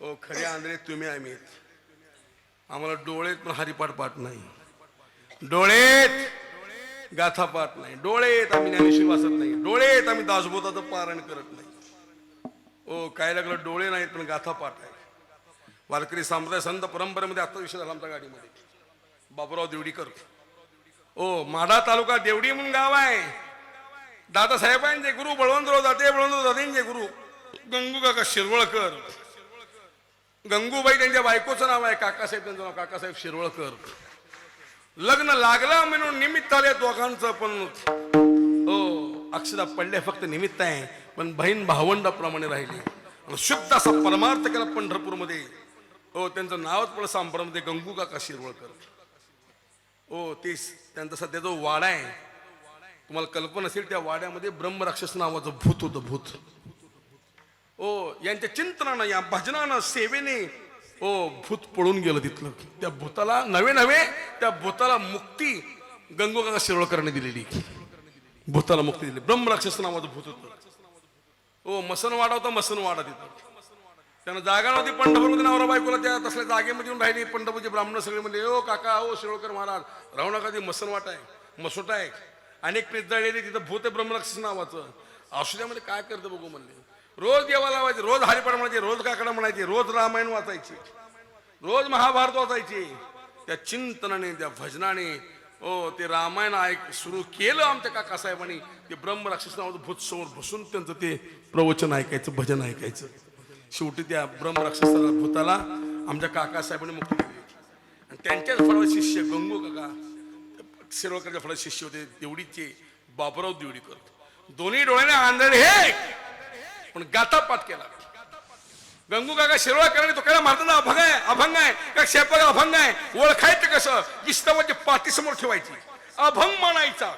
ओ खरे आंधळे तुम्ही आम्ही आम्हाला डोळेत पण हरिपाठ पाठ नाही. डोळेत गाथा पाठ नाही. डोळेत आम्ही ज्ञानेश्वर वाचत नाही. डोळेत आम्ही दासबोधाचं पारायण करत नाही. ओ काय लागलं डोळे नाहीत पण गाथा पाठ आहे. वारकरी संप्रदाय संत परंपरेमध्ये आता विषय झाला आमच्या गाडीमध्ये. बाबुराव देवडीकर. ओ माढा तालुका देवडी म्हणून गाव आहे. दादासाहेबांचे गुरु बळवंतराव दाते बळवंतराव दादेंचे गुरु गंगू काका शिरवळकर. गंगूबाई त्यांच्या बायकोचं नाव आहे काकासाहेब त्यांचं नाव काकासाहेब शिरवळकर. लग्न लागलं म्हणून निमित्त आले दोघांचं पण. हो अक्षदा पडले फक्त निमित्त आहे पण बहीण भावंडाप्रमाणे राहिली. शुद्ध असा परमार्थ केला पंढरपूरमध्ये. हो त्यांचं नावच पडलं सांबरामध्ये गंगू काका शिरवळकर. हो ते त्यांचा सध्या जो वाडा आहे तुम्हाला कल्पना असेल त्या वाड्यामध्ये ब्रह्मराक्षस नावाचं भूत होतं भूत. ओ यांच्या चिंतनानं या भजनानं सेवेने ओ भूत पळून गेलं तिथलं. त्या भूताला नवे नवे त्या भूताला मुक्ती गंगोगा शिरोळकरांनी दिलेली. भूताला मुक्ती दिली. ब्रह्मराक्षस नावाचं भूत होतं. ओ मसनवाडा होता मसनवाडा तिथं. त्यानं जागा नव्हती पंढरपूरमध्ये नवरा बायकोला त्या तसल्या जागेमध्ये येऊन राहिली. पंढरपूरचे ब्राह्मण सगळे म्हणले ओ काका ओ शिरोळकर महाराज राहू नका ती मसनवाट आहे मसोटा आहे. अनेक प्रेत जळलेली तिथं भूत आहे ब्रह्मराक्षस नावाचं. औषधामध्ये म्हणजे काय करतं बघू म्हणले. रोज देवाला लावायचे रोज हरिपाठ म्हणायचे रोज काकडा म्हणायचे रोज रामायण वाचायचे रोज महाभारत वाचायचे. त्या चिंतनाने त्या भजनाने ओ ते रामायण ऐक सुरू केलं आमच्या काकासाहेबांनी. ते ब्रह्मराक्षस नावाचं भूत समोर बसून त्यांचं ते प्रवचन ऐकायचं भजन ऐकायचं. शेवटी त्या ब्रह्मराक्षसाला भूताला आमच्या काकासाहेबांनी मुक्ती दिली आणि त्यांच्याच फळ शिष्य गंगू काका शिरोळकरच्या फळ शिष्य होते देवडीचे बाबुराव देवडीकर. दोन्ही डोळ्याने आंधळे हे! पण गाता पाठ केला. गंगू काका शिरवळकरांनी तो काय महाराजांना अभंग आहे अभंग आहे. का शेपाला अभंग आहे? ओळखायचं कसं? गिस्तवाची पाठी समोर ठेवायची. अभंग म्हणायचा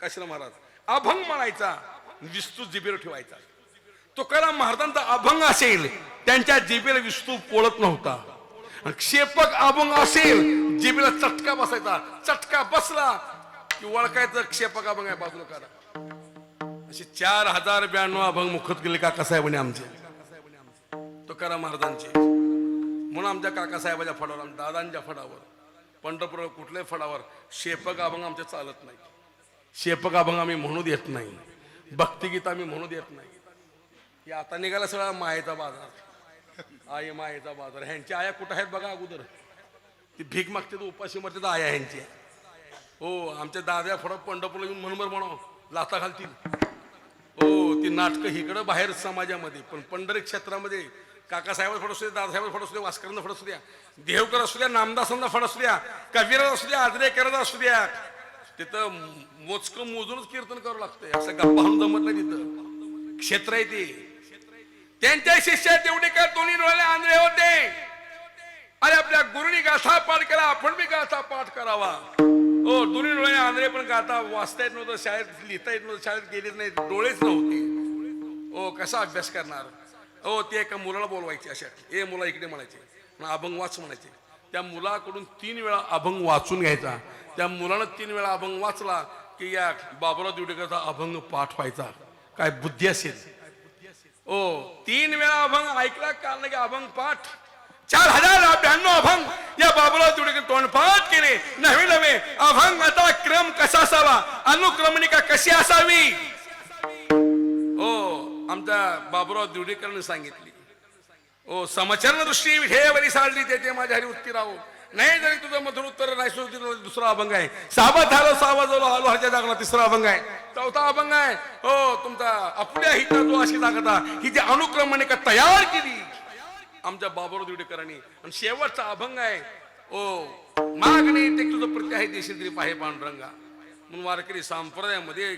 काशीराम महाराज? अभंग म्हणायचा विस्तू जिबेवर ठेवायचा. तुकाराम महाराजांचा अभंग असेल त्यांच्या जिबेला विस्तू पोळत नव्हता. क्षेपक अभंग असेल जिबेला चटका बसायचा. चटका बसला की ओळखायचं क्षेपक अभंग आहे बाजूला करा. असे चार हजार ब्याण्णव अभंग मुखत गेले काकासाहेबांनी आमचे. तुकाराम महाराजांचे. म्हणून आमच्या काकासाहेबाच्या फडावर आमच्या दादांच्या फडावर पंढरपूर कुठल्याही फडावर शेपक अभंग आमचे चालत नाही. शेपक अभंग आम्ही म्हणू देत नाही. भक्तिगीत आम्ही म्हणू देत नाही. हे आता निघाला सगळा मायेचा बाजार. आई मायेचा बाजार. ह्यांच्या आया कुठं आहेत बघा अगोदर. ती भीक मागते तर उपाशी मरते तर आया ह्यांची. हो आमच्या दाद्या फडा पंढरपूरला येऊन म्हणून म्हणावं लाता घालतील. हो ती नाटकं इकडं बाहेर समाजामध्ये पण पंढरी क्षेत्रामध्ये काकासाहेब फड असू द्या दादासाहेब फड असू द्या वास्करांना फड असू द्या देवकर असू द्या नामदासांना फड असू द्या कविराज असू द्या आजरेकराज असू द्या तिथं मोजकं मोजूनच कीर्तन करावं लागतंय. असं गप्पा हाणून जमत नाही तिथं. क्षेत्र आहे ते. त्यांच्या शिष्यात तेवढे काय दोन्ही डोळे आंधळे होते. अरे आपल्या गुरुनी गाथा पाठ केला आपण बी गाथा पाठ करावा. हो दोन्ही डोळे आंधळे पण गाथा वाचता येत नव्हतं शाळेत लिहिता येत नव्हतं शाळेत गेलेच नाही डोळेच नव्हते. ओ कसा अभ्यास करणार? हो ते एका मुलाला बोलवायचे अशा. ए मुला इकडे म्हणायचे. अभंग वाच म्हणायचे. त्या मुलाकडून तीन वेळा अभंग वाचून घ्यायचा. त्या मुलानं तीन वेळा अभंग वाचला की या बाबुराव दिवडेकरचा अभंग पाठ व्हायचा काय बुद्धी असेल? ओ तीन वेळा अभंग ऐकला कारण की अभंग पाठ? चार हजार ब्याण्णव अभंग. या बाबुराव तिवडेकर तोंडपाठ केले. नवे नवे अभंग आता क्रम कसा असावा? अनुक्रमणिका कशी असावी? ओ आमचा बाबुराव दिवडेकरांनी सांगितली. ओ समचरण दृष्टी विधेयवरी साडली ते माझ्या हरी उत्ती राहो नाही जरी तुझं मधुर उत्तर नाही दुसरा अभंग आहे. सावध झालो सावध झालो आलो हरच्या जागला तिसरा अभंग आहे. चौथा अभंग आहे. हो तुमचा आपल्या हिता तो अशी जागता. ही जी अनुक्रमणिका तयार केली आमच्या बाबुराव दिवडेकरांनी आणि शेवटचा अभंग आहे. ओ मागणे ते तुझं प्रत्य आहे देशील तरी पाहे पांडुरंगा. म्हणून वारकरी संप्रदायामध्ये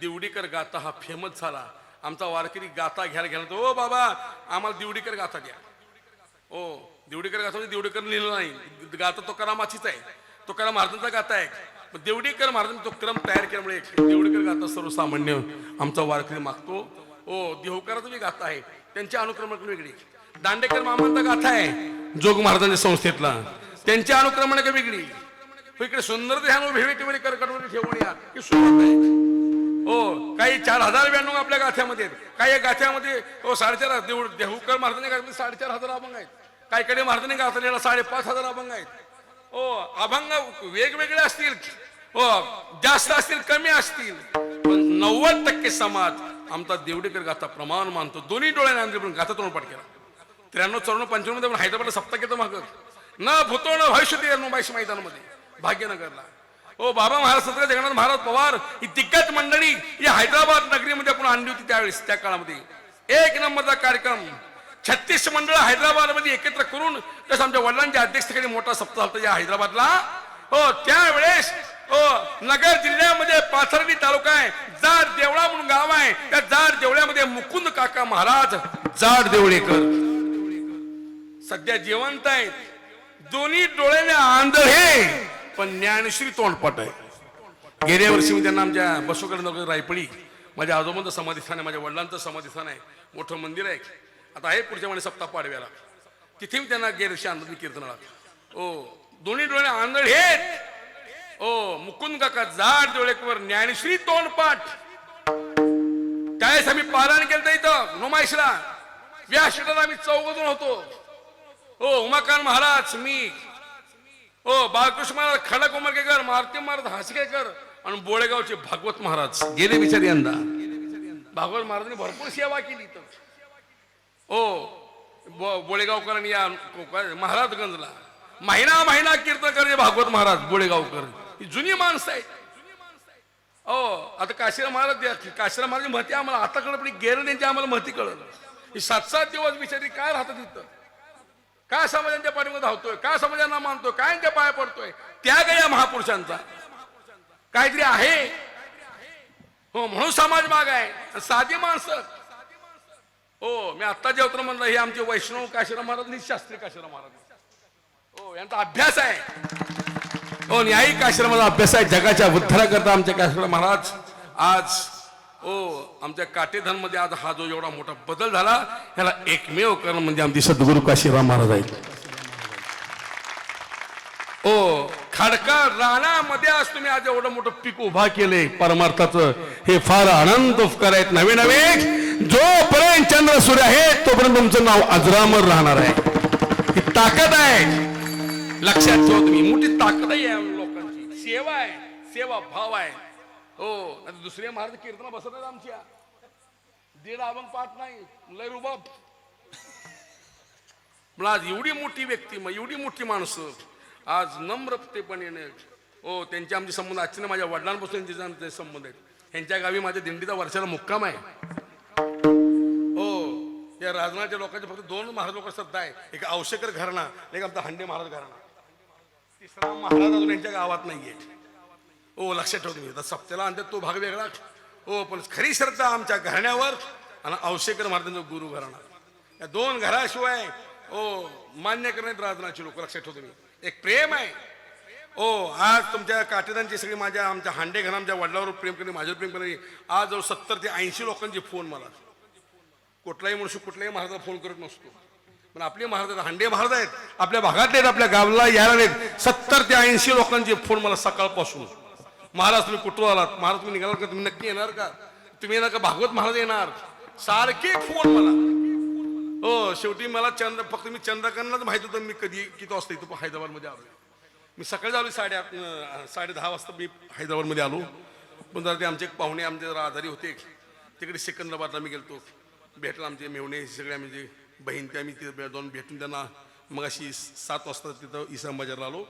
दिवडीकर गाता हा फेमस झाला. आमचा वारकरी गाता घ्यायला घ्यायला तो ओ बाबा आम्हाला दिवडीकर गाथा द्या. ओ दिवडीकर गाथा म्हणजे दिवडीकर लिहिलं नाही. गाता तो करामाचीच आहे. तो करा महाराजांचा गाता आहे. देवडीकर महाराजांनी तो क्रम तयार केल्यामुळे देवडीकर गाता सर्वसामान्य आमचा वारकरी मागतो. ओ देवकराचा बी गाथा आहे. त्यांच्या अनुक्रमक वेगळी. दांडेकर मामांचा गाथा आहे जोग महाराजांच्या संस्थेतला. त्यांची अनुक्रमण का वेगळी हो, इकडे सुंदर ध्यान भेवे टिवरी कर्कटवरी ठेवून या ही सुरुवात आहे. हो काही चार हजार ब्याण्णव आपल्या गाथ्यामध्ये काही गाथ्यामध्ये हो साडेचार हजार देऊ देहूकर महाराजांनी गाथ्यामध्ये साडेचार हजार अभंग आहेत. काही कडे महाराजांनी गाथलेला साडेपाच हजार अभंग आहेत. हो अभंग वेगवेगळे असतील. हो जास्त असतील कमी असतील. पण नव्वद टक्के समाज आमचा देवडेकर गाथा प्रमाण मानतो. दोन्ही डोळ्याने आणले पण गाथा तोंडपाठ केला. त्र्याण्णव चौऱ्याण्णव पंच्याण्णवमध्ये हैदराबादला सप्ताह घेतो माग न भूतो न भविष्य ते मुंबईच्या मैदानामध्ये भाग्यनगरला. ओ बाबा महाराज सत्र जगन्नाथ महाराज पवार ही दिग्गज मंडळी ही हैदराबाद नगरीमध्ये आपण आणली होती त्यावेळेस त्या काळामध्ये. एक नंबरचा कार्यक्रम. छत्तीस मंडळ हैदराबादमध्ये एकत्र करून तसं आमच्या वडिलांच्या अध्यक्षतेखाली मोठा सप्ताह होता या हैदराबादला. हो त्यावेळेस हो नगर जिल्ह्यामध्ये पाथर्डी तालुका आहे जाड देवळा म्हणून गाव आहे त्या जाड देवळ्यामध्ये मुकुंद काका महाराज जाड देवळेकर. सध्या जिवंत आहेत. दोन्ही डोळ्याने आंधळ हे पण ज्ञानश्री तोंडपाट आहे. गेल्या वर्षी मी त्यांना आमच्या बसवकडे रायपळी माझ्या आजोबांचं समाधीस्थान आहे माझ्या वडिलांचं समाधीस्थान आहे. मोठं मंदिर आहे आता आहे पुढच्या महिने सप्ताह पाडव्याला. तिथे मी त्यांना गेल्या वर्षी आंधळ कीर्तनाला ओ दोन्ही डोळे आंधळ हे ओ मुकुंद काका जाड डोळेकवर ज्ञानश्री तोंडपाठ. त्यावेळेस आम्ही पारायण केलं इथं नुमाईशला. व्यासपीठाला आम्ही चौघजण होतो. ओ उमाकांत महाराज मी ओ बाळकृष्ण महाराज खडक उमरकेकर मारुती महाराज हासकेकर आणि बोळेगावचे भागवत महाराज. गेले बिचारी यंदा. भागवत महाराजांनी भरपूर सेवा केली इथं ओ बोळेगावकरांनी या महाराजगंजला. महिना महिना कीर्तन करायचे भागवत महाराज बोळेगावकर. ही जुनी माणसं आहेत. हो आता काशीराम महाराज द्या- काशीराम महाराज महती आम्हाला आता कळत पण गेलं त्यांची आम्हाला महती कळलं. ही सात सात दिवस बिचारी काय राहतात तिथं काय समाजांच्या पाठीमध्ये धावतोय? काय समाजांना मानतोय? काय त्या पाया पडतोय? त्याग या महापुरुषांचा. काहीतरी आहे. हो म्हणून समाज माग आहे. साधी माणसं. हो मी आत्ता जेवतो म्हणलं हे आमचे वैष्णव काशीराम महाराज नि शास्त्री काशीराम महाराज. हो यांचा अभ्यास आहे. हो न्यायिक आश्रमाचा अभ्यास आहे. जगाच्या उद्धाराकरता आमच्या काशीराम महाराज आज ओ आमच्या काटेधनमध्ये आज हा जो एवढा मोठा बदल झाला ह्याला एकमेव कारण म्हणजे आमचे सद्गुरू काशीराम महाराज आहेत. ओ खडका राणामध्ये आज तुम्ही आज एवढं मोठं पीक उभा केले परमार्थाचं. हे फार आनंद उपकार आहेत. नवे नवे जोपर्यंत चंद्र सूर्य आहे तोपर्यंत तुमचं नाव अजरामर राहणार आहे. ही ताकद आहे. लक्षात ठेवा तुम्ही मोठी ताकद आहे लोकांची. सेवा आहे सेवा भाव आहे. हो आता दुसऱ्या महाराज कीर्तन बसत आहेत आमच्या. दीड अभंग पाहत नाही लय रुबाब. पण आज एवढी मोठी व्यक्ती मग एवढी मोठी माणसं आज नम्रतेपणे हो त्यांचे आमचे संबंध आजचे माझ्या वडिलांपासून त्यांचे संबंध आहेत. यांच्या गावी माझ्या दिंडीचा वर्षाला मुक्काम आहे. हो या राजनाच्या लोकांचे फक्त दोन महाराज लोक श्रद्धा आहे. एक औशेकर घराणा एक आमचा हंडे महाराज घराणा. तिसरा महाराज अजून यांच्या गावात नाहीये. हो लक्षात ठेवतो मी आता सप्त्याला आणतात तो भाग वेगळा. ओ पण खरी श्रद्धा आमच्या घराण्यावर आणि औशेकर महाराजांचं गुरु घराणा. या दोन घराशिवाय ओ मान्य करण्यात राजनाची लोक लक्षात ठेवतो मी. एक प्रेम आहे. ओ आज तुमच्या काटेदांची सगळी माझ्या आमच्या हांडे घरा आमच्या वडिलावर प्रेम करणे माझ्यावर प्रेम करणे. आज जवळ सत्तर ते ऐंशी लोकांचे फोन मला. कुठलाही मनुष्य कुठल्याही महाराजाला फोन करत नसतो. पण आपले महाराज आहेत, हांडे महाराज आहेत. आपल्या भागातले आहेत आपल्या गावाला यायला नाहीत. सत्तर ते ऐंशी लोकांचे फोन मला सकाळपासून. महाराज तुम्ही कुठं आलात? महाराज तुम्ही निघालात का? तुम्ही नक्की येणार का? तुम्ही येणार का? भागवत महाराज येणार. सारखे फोन मला. हो शेवटी मला चंद्र फक्त मी चंद्रकांनाच माहीत होतं मी कधी किती वाजता इथं हैदराबादमध्ये आलो मी सकाळी आलो साडे आठ साडे दहा वाजता मी हैदराबादमध्ये आलो. पण जरा ते आमचे एक पाहुणे आमचे जरा आजारी होते. तिकडे सिकंदराबादला मी गेलतो. भेटला आमचे मेवणे सगळ्या म्हणजे बहीण ते आम्ही तिथे जाऊन भेटून त्यांना मग अशी सात वाजता तिथं इसाम बाजारला आलो.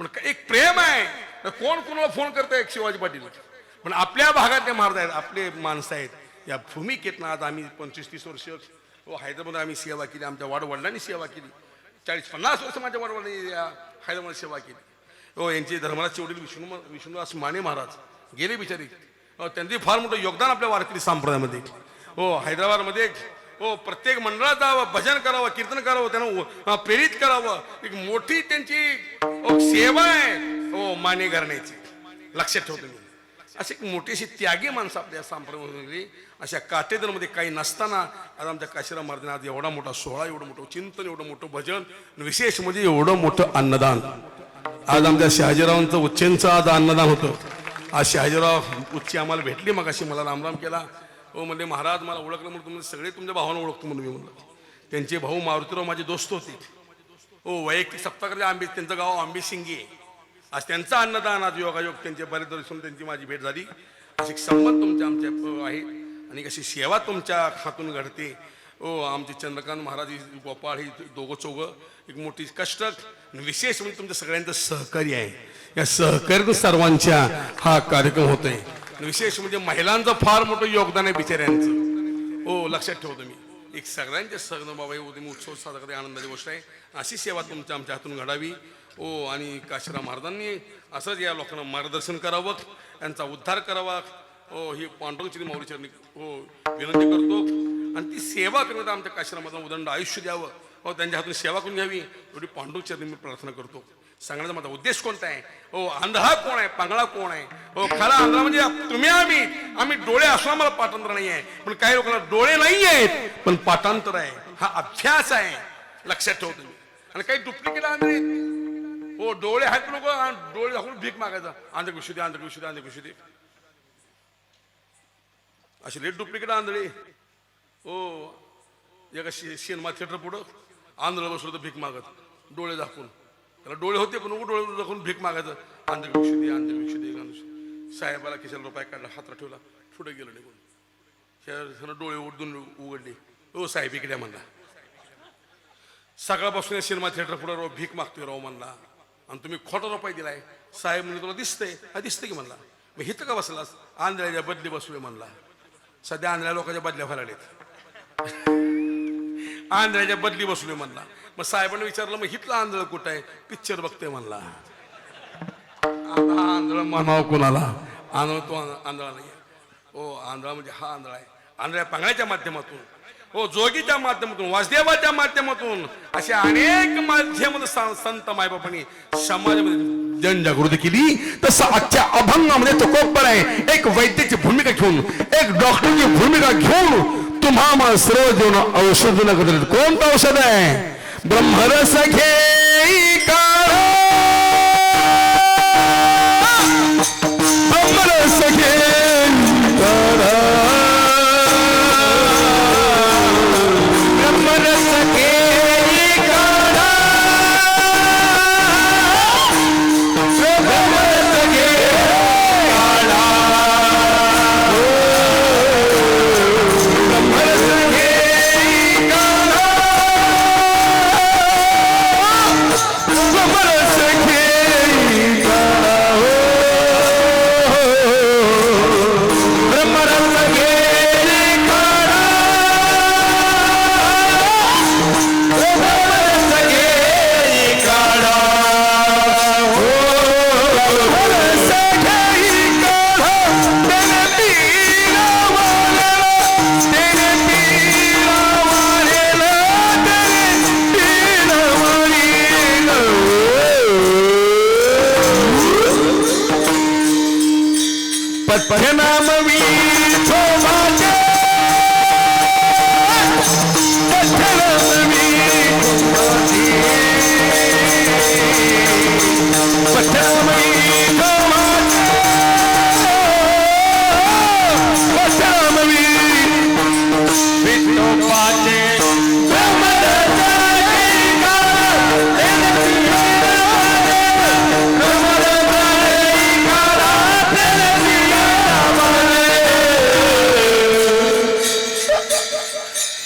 पण एक प्रेम आहे. कोण कोणाला फोन करत आहे शिवाजी पाटील. पण आपल्या भागातले महाराज आहेत. आपले माणसं आहेत. या भूमिकेतनं आज आम्ही पंचवीस तीस वर्ष हो, हैदराबाद आम्ही सेवा केली. आमच्या वाडवडिलांनी सेवा केली. चाळीस पन्नास वर्ष माझ्या वाडवडिलांनी या हैदराबाद सेवा केली. हो यांचे धर्मराजचे वडील विष्णू विष्णुदास माने महाराज गेले बिचारी. हो, त्यांचंही फार मोठं योगदान आपल्या वारकरी संप्रदायामध्ये. हो हैदराबादमध्ये हो प्रत्येक मंडळात जावं भजन करावं कीर्तन करावं त्यांना प्रेरित करावं. एक मोठी त्यांची हो, सेवा आहे. हो माने घराण्याची. लक्षात ठेवतो मी अशी एक मोठीशी त्यागी माणसं आपल्या संप्रदायामध्ये अशा काटेदरमध्ये काही नसताना आज आमच्या काशीराम महाराजांना आज एवढा मोठा सोहळा एवढं मोठं चिंतन एवढं मोठं भजन विशेष म्हणजे एवढं मोठं अन्नदान. आज आमच्या शहाजीरावांचं उच्चेंचं आज अन्नदान होतं. आज शहाजीराव उच्ची आम्हाला भेटली मग अशी मला रामराम केला. हो म्हणजे महाराज मला ओळखलं म्हणून तुम्ही सगळे तुमच्या भावांना ओळखतो म्हणून मी म्हणलं. त्यांचे भाऊ मारुतीराव माझे दोस्त होते. हो वैयक्तिक सप्ताह आंबे त्यांचं गाव आंबे शिंगी आहे. आज त्यांचा अन्नदान आज योगायोग त्यांचे बरेच दिवसून त्यांची माझी भेट झाली. अशी संबंध तुमच्या आमच्या आहे आणि कशी सेवा तुमच्या हातून घडते. ओ आमचे चंद्रकांत महाराज गोपाळ ही दोघं चौघं एक मोठी कष्ट विशेष म्हणजे तुमच्या सगळ्यांचं सहकार्य आहे. या सहकार्य सर्वांच्या हा कार्यक्रम होतोय. विशेष म्हणजे महिलांचं फार मोठं योगदान आहे बिचाऱ्यांचं. हो लक्षात ठेवतो मी एक सगळ्यांचे सहन बाबा हे उत्सव साजरा करणे आनंदाची गोष्ट आहे. अशी सेवा तुमच्या आमच्या हातून घडावी. ओ आणि काशीराम महाराजांनी असंच या लोकांना मार्गदर्शन करावं यांचा उद्धार करावा. ओ ही पांडुरंगची माऊलीचरणी हो विनंती करतो. आणि ती सेवा करण्यात आमच्या काशीरामाचा उदंड आयुष्य द्यावं. हो त्यांच्या हातून सेवा करून घ्यावी. एवढी पांडुरंगचरणी मी प्रार्थना करतो. सांगण्याचा माझा उद्देश कोणता आहे? हो आंधळा कोण आहे? पांगळा कोण आहे? हो खरा आंधळा म्हणजे तुम्ही आम्ही. आम्ही डोळे असणं आम्हाला पाठांतर नाही आहे. पण काही लोकांना डोळे नाही आहेत पण पाठांतर आहे. हा अभ्यास आहे. लक्षात ठेवतो तुम्ही. आणि काही डुप्लिकेट आंधळे हो डोळे आहेत लोक डोळे दाखवून भीक मागायचा. आंध्र कृषी दे आंध्र कृषी दे आंध्र कृषी दे असे लेट डुप्लिकेट आंधळे. हो एका सिनेमा थिएटर पुढं आंधळ बसलो तर भीक मागत. डोळे दाखवून. त्याला डोळे होते पण उघड डोळे दाखवून भीक मागायचं. आंध्र दे आंध्र दे आंध्र साहेबाला खिशाला रुपये काढला हातात ठेवला पुढे गेलो निघून. त्यानं डोळे उडून उघडले. हो साहेब इकडे म्हणला. सकाळपासून या सिनेमा थिएटर पुढे राव भीक मागतोय राव म्हणला. आणि तुम्ही खोटा रुपये दिलाय. साहेब म्हणजे तुला दिसतंय. हा दिसतंय की म्हणला. मग हिथं का बसलास? आंधळ्याच्या बदली बसूया म्हणला. सध्या आंधळ्या लोकांच्या बदल्या फराडेत आंध्राच्या बदली बसलोय म्हणला. मग साहेबांनी विचारलं मग हिथलं आंधळ कुठं आहे? पिक्चर बघतोय म्हणला. आता आंधळ म्हणावं कोणाला? आंधळ तो आंध- आंधळा नाही हो आंधळा म्हणजे हा आंधळा आहे. आंधळ्या पांगळ्याच्या माध्यमातून. हो जोगीच्या माध्यमातून वासुदेवाच्या माध्यमातून अशा अनेक माध्यम संत मायबापांनी समाजामध्ये जनजागृती केली. तसं आजच्या अभंगामध्ये तो कोपर आहे. एक वैद्याची भूमिका घेऊन एक डॉक्टरची भूमिका घेऊन तुम्हा सर्व देऊन औषध न कोणतं औषध आहे? ब्रह्मरस घे.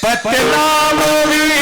பத்தெல்லாம் ஒரு